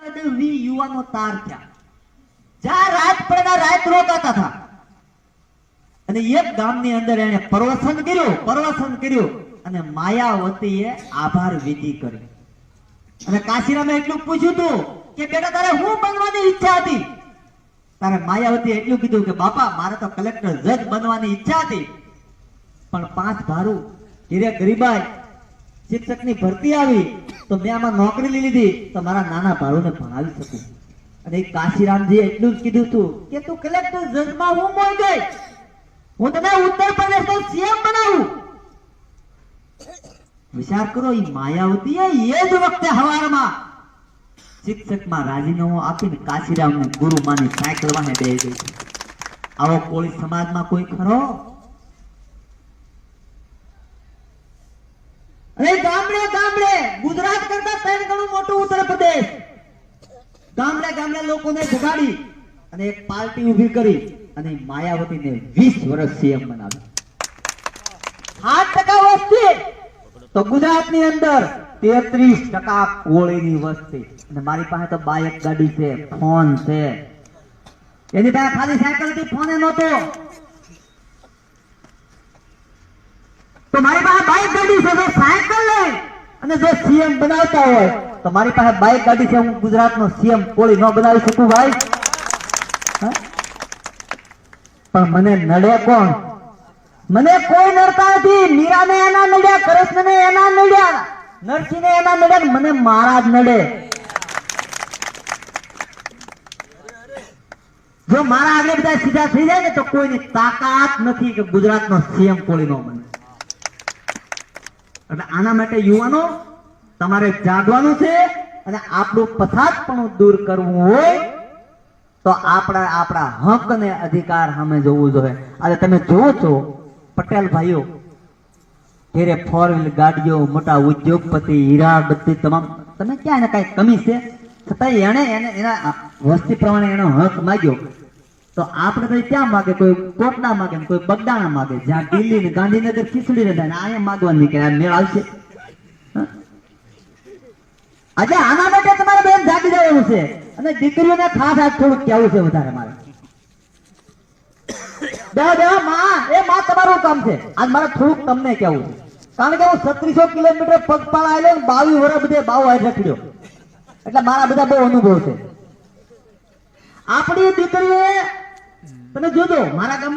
વી યુવાનો તાર થયા. જ્યાં રાત પડના રાત રોકાતા હતા. અને એક ગામની અંદર એને પ્રવસન કર્યું પ્રવસન કર્યું અને માયાવતીએ આભાર વિધિ કરી અને કાશીરામે એટલું પૂછ્યું હતું કે, બેટા, તારે હું બનવાની ઈચ્છા હતી? તારે માયાવતી એટલું કીધું કે, બાપા, મારે તો કલેક્ટર જજ બનવાની ઈચ્છા હતી. પણ પાંચ ભારું ધીરે ગરીબાઈ શિક્ષકની ભરતી આવી. તો મેં આમાં નોકરી લઈ લીધી. તો મારા નાના ભાડુને ભણાવી શકું. અને કાશીરામજી એટલું જ કીધું હતું કે તું કલેક્ટર જજમાં હું મોઈ ગઈ. હું તને ઉત્તર પ્રદેશનો સીએમ બનાવું. વિચાર કરો એ માયાવતી એ જ વખતે હવારમાં. શિક્ષકમાં રાજીનામું આપીને કાશીરામને ગુરુ માની સાયકલ વાહે બે ગઈ. આવો કોળી સમાજમાં કોઈ ખરો? અરે ગામડે ગુજરાત કરતા ત્રણ ગણું મોટું ઉત્તર પ્રદેશ. ગામડે ગામડે લોકોને જગાડી અને એક પાર્ટી ઊભી કરી અને માયાવતીને 20 વર્ષ સીએમ બનાવી. આઠ ટકા વસ્તી. તો ગુજરાતની અંદર તેત્રીસ ટકા કોળીની વસ્તી. અને મારી પાસે તો બાઇક, ગાડી છે, ફોન છે. એની પાસે ખાલી સાયકલથી ફોન નહોતો. તો મારી પાસે બાઇક, ગાડી અને જો સીએમ બનાવતા હોય, તો મારી પાસે બાઇક ગાડી છે, હું ગુજરાતનો સીએમ કોળી ન બનાવી શકું ભાઈ. પણ મને નડે કોણ? મને કોઈ નડતા નથી. મીરાને એના નડ્યા, કૃષ્ણને એના નડ્યા, નરસિંહને એના નડ્યા મને મારા જ નડે. જો મારા આગળ બધા સીધા થઈ જાય ને, તો કોઈની તાકાત નથી કે ગુજરાતનો સીએમ કોળી નો બને. એટલે આના માટે યુવાનો તમારે જાગવાનું છે અને આપણું પછાતપણું દૂર કરવું હોય તો આપણા આપણા હક અને અધિકાર સામે જોવું જોઈએ. અને તમે જોવો છો, પટેલ ભાઈઓ, ઘેરે ફોર વ્હીલ ગાડીઓ, મોટા ઉદ્યોગપતિ, હીરા, બધી તમામ, તમે ક્યાં એને કઈ કમી છે? છતાં એને એને, એના વસ્તી પ્રમાણે એનો હક માગ્યો. તો આપણે ભાઈ ક્યાં માગે? કોઈ કોટડા માગે કોઈ બગદાણા માગે? જ્યાં દિલ્હી ને ગાંધીનગર, ખીચડી ને અહીંયા માગવા નીકળે મેળ આવશે? આજે આના માટે તમારે બેન જાગી જવાનું છે. અને દીકરીઓને ખાસ આજ થોડુંક કહેવું છે વધારે મારે. તમારું કામ છે. આજ મારે થોડુંક તમને કહેવું છે. કારણ કે હું છત્રીસો કિલોમીટર પગપાળા આવેલો ને બાવીસ વર્ષ બધે બાવ હાથ રખડ્યો. એટલે મારા બધા બહુ અનુભવ છે. આપણી દીકરીએ તમે જોજો મારા ગામમાં